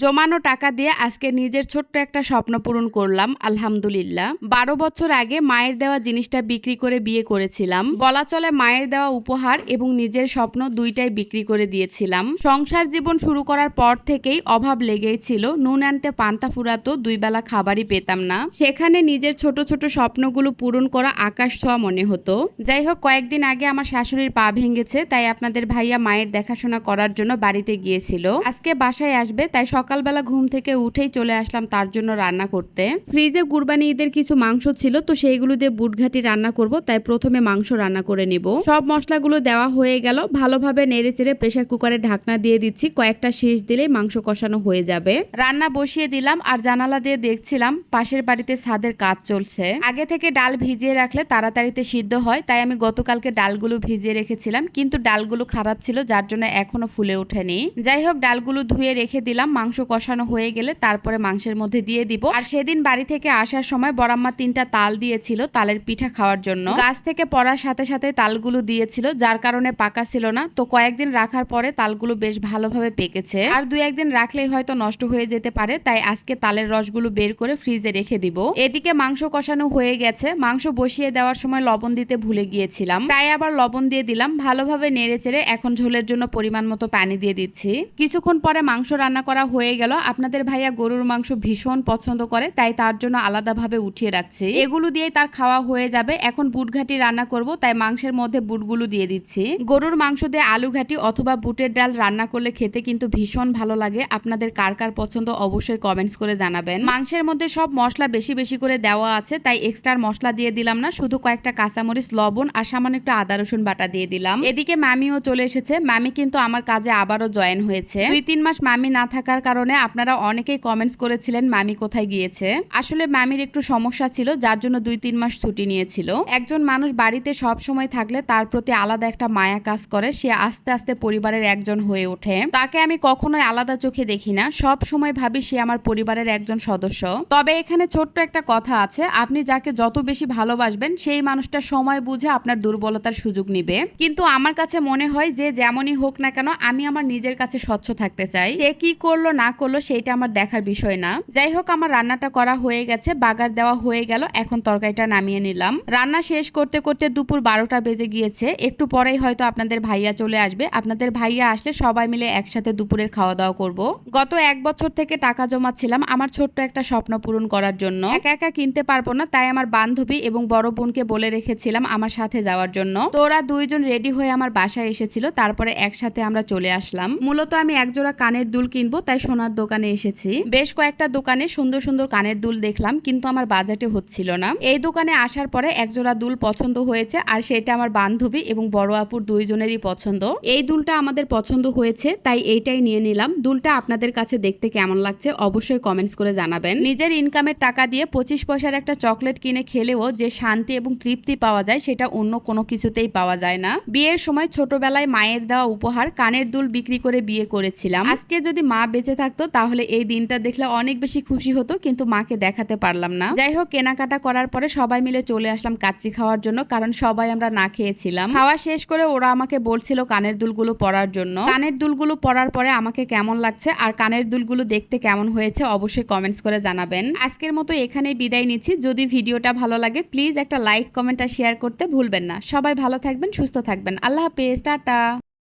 জমানো টাকা দিয়ে আজকে নিজের ছোট্ট একটা স্বপ্ন পূরণ করলাম, আলহামদুলিল্লাহ। বারো বছর আগে মায়ের দেওয়া জিনিসটা বিক্রি করে বিয়ে করেছিলাম। বলা চলে মায়ের দেওয়া উপহার এবং নিজের স্বপ্ন দুইটাই বিক্রি করে দিয়েছিলাম। সংসার জীবন শুরু করার পর থেকেই অভাব লেগেই ছিল। নুন আনতে পান্তা ফুরাতো, দুই বেলা খাবারই পেতাম না। সেখানে নিজের ছোট ছোট স্বপ্নগুলো পূরণ করা আকাশ ছোঁয়া মনে হতো। যাই হোক, কয়েকদিন আগে আমার শাশুড়ির পা ভেঙেছে, তাই আপনাদের ভাইয়া মায়ের দেখাশোনা করার জন্য বাড়িতে গিয়েছিল। আজকে বাসায় আসবে, তাই সকালবেলা ঘুম থেকে উঠেই চলে আসলাম তার জন্য রান্না করতে। ফ্রিজে কুরবানি ঈদের কিছু মাংস ছিল, তো সেইগুলো দিয়ে বুটঘাটি রান্না করব, তাই প্রথমে মাংস রান্না করে নিব। সব মশলাগুলো দেওয়া হয়ে গেল, ভালোভাবে নেড়ে চেড়ে প্রেশার কুকারে ঢাকনা দিয়ে দিচ্ছি, কয়েকটা শেষ দিলেই মাংস কষানো হয়ে যাবে। রান্না বসিয়ে দিলাম, আর জানালা দিয়ে দেখছিলাম পাশের বাড়িতে ছাদের কাজ চলছে। আগে থেকে ডাল ভিজিয়ে রাখলে তাড়াতাড়িতে সিদ্ধ হয়, তাই আমি গতকালকে ডালগুলো ভিজিয়ে রেখেছিলাম, কিন্তু ডালগুলো খারাপ ছিল, যার জন্য এখনও ফুলে ওঠেনি। যাই হোক, ডালগুলো ধুয়ে রেখে দিলাম মাংস কষানো হয়ে গেলে তারপরে মাংসের মধ্যে দিয়ে দিব। আর সেদিন বাড়ি থেকে আসার সময় বড়াম্মা তিনটা তাল দিয়েছিল তালের পিঠা খাওয়ার জন্য। গাছ থেকে পড়ার সাথে সাথে তালগুলো দিয়েছিল, যার কারণে পাকা ছিল না। তো কয়েকদিন রাখার পরে তালগুলো বেশ ভালোভাবে পেকেছে। আর দুই একদিন রাখলেই হয়তো নষ্ট হয়ে যেতে পারে, তাই আজকে তালের রসগুলো বের করে ফ্রিজে রেখে দিব। এদিকে মাংস কষানো হয়ে গেছে। মাংস বসিয়ে দেওয়ার সময় লবণ দিতে ভুলে গিয়েছিলাম। তাই আবার লবণ দিয়ে দিলাম। ভালোভাবে নেড়ে চেড়ে এখন ঝোলের জন্য পরিমাণ মতো পানি দিয়ে দিচ্ছি। কিছুক্ষণ পরে মাংস রান্না করা হয়ে গেল। আপনাদের ভাইয়া গরুর মাংস ভীষণ পছন্দ করে, তাই তার জন্য আলাদাভাবে উঠিয়ে রাখছি। এগুলো দিয়ে তার খাওয়া হয়ে যাবে। এখন বুট ঘাটি রান্না করব, তাই মাংসের মধ্যে বুটগুলো দিয়ে দিচ্ছি। গরুর মাংস দিয়ে আলু ঘাটি অথবা বুটের ডাল রান্না করলে খেতে কিন্তু ভীষণ ভালো লাগে। আপনাদের কার কার পছন্দ অবশ্যই কমেন্টস করে জানাবেন। মাংসের মধ্যে সব মশলা বেশি বেশি করে দেওয়া আছে, তাই এক্সট্রা মশলা দিয়ে দিলাম না। শুধু কয়েকটা কাঁচামরিচ, লবণ আর সামান্য একটু আদা, রসুন বাটা দিয়ে দিলাম। এদিকে মামিও চলে এসেছে। মামি কিন্তু আমার কাজে আবারও জয়েন হয়েছে। দুই তিন মাস মামি না থাকার কারণে আপনারা অনেকেই কমেন্টস করেছিলেন, মামি কোথায় গিয়েছে? আসলে মামির একটু সমস্যা ছিল, যার জন্য দুই তিন মাস ছুটি নিয়েছিল। একজন মানুষ বাড়িতে সব সময় থাকলে তার প্রতি আলাদা একটা মায়া কাজ করে, সে আস্তে আস্তে পরিবারের একজন হয়ে ওঠে। তাকে আমি কখনোই আলাদা চোখে দেখি না, সব সময় ভাবি সে আমার পরিবারের একজন সদস্য। তবে এখানে ছোট্ট একটা কথা আছে, আপনি যাকে যত বেশি ভালোবাসবেন, সেই মানুষটা সময় বুঝে আপনার দুর্বলতার সুযোগ নিবে। কিন্তু আমার কাছে মনে হয় যে যেমনই হোক না কেন, আমি আমার নিজের কাছে স্বচ্ছ থাকতে চাই। সে কি করল না করল সেইটা আমার দেখার বিষয় না। যাই হোক আমার রান্নাটা করা হয়ে গেছে, বাগার দেওয়া হয়ে গেল, এখন তরকারিটা নামিয়ে নিলাম। রান্না শেষ করতে করতে দুপুর বারোটা বেজে গিয়েছে, একটু পরেই হয়তো আপনাদের ভাইয়া চলে আসবে। আপনাদের ভাইয়া আসলে সবাই মিলে একসাথে দুপুরের খাওয়া দাওয়া করব। গত এক বছর থেকে টাকা জমাচ্ছিলাম আমার ছোট্ট একটা স্বপ্ন পূরণ করার জন্য। একা একা কিনতে পারব না, তাই আমার বান্ধবী এবং বড় বোনকে বলে রেখেছিলাম আমার সাথে যাওয়ার জন্য। তো ওরা দুইজন রেডি হয়ে আমার বাসায় এসেছিল, তারপরে একসাথে আমরা চলে আসলাম। মূলত আমি একজোড়া কানের দুল কিনবো, তাই সোনার দোকানে এসেছি। বেশ কয়েকটা দোকানে সুন্দর সুন্দর কানের দুল দেখলাম, কিন্তু আমার বাজেটে হচ্ছিল না। এই দোকানে আসার পরে একজোড়া দুল পছন্দ হয়েছে, আর সেটা আমার বান্ধবী এবং বড় আপুর দুইজনেরই পছন্দ। এই দুলটা আমাদের পছন্দ হয়েছে, তাই এইটাই নিয়ে নিলাম। দুলটা আপনাদের কাছে দেখতে কেমন লাগছে অবশ্যই কমেন্টস করে জানাবেন। নিজের ইনকামের টাকা দিয়ে পঁচিশ পয়সার একটা চকলেট কিনে খেলেও যে শান্তি এবং তৃপ্তি পাওয়া যায়, সেটা অন্য কোনো কিছুতেই পাওয়া যায় না। বিয়ের সময় ছোটবেলায় মায়ের দেওয়া উপহার, কানের দুল বিক্রি করে বিয়ে করেছিলাম। আজকে যদি মা বেঁচে থাকতো, তাহলে এই দিনটা দেখলে অনেক বেশি খুশি হতো, কিন্তু মাকে দেখাতে পারলাম না। যাই হোক, কেনাকাটা করার পরে সবাই মিলে চলে আসলাম কাচ্চি খাওয়ার জন্য, কারণ সবাই আমরা না খেয়েছিলাম। খাওয়া শেষ করে ওরা আমাকে বলছিল কানের দুলগুলো পরার জন্য। কানের দুলগুলো পরার পরে আমাকে কেমন লাগছে আর কানের দুলগুলো দেখতে কেমন হয়েছে অবশ্যই কমেন্টস করে জানাবেন। আজকের মতো এখানেই বিদায় নিচ্ছি। যদি ভিডিওটা ভালো লাগে প্লিজ একটা লাইক কমেন্ট আর শেয়ার করতে ভুলবেন না। সবাই ভালো থাকবেন, সুস্থ থাকবেন। আল্লাহ হাফেজ, টাটা।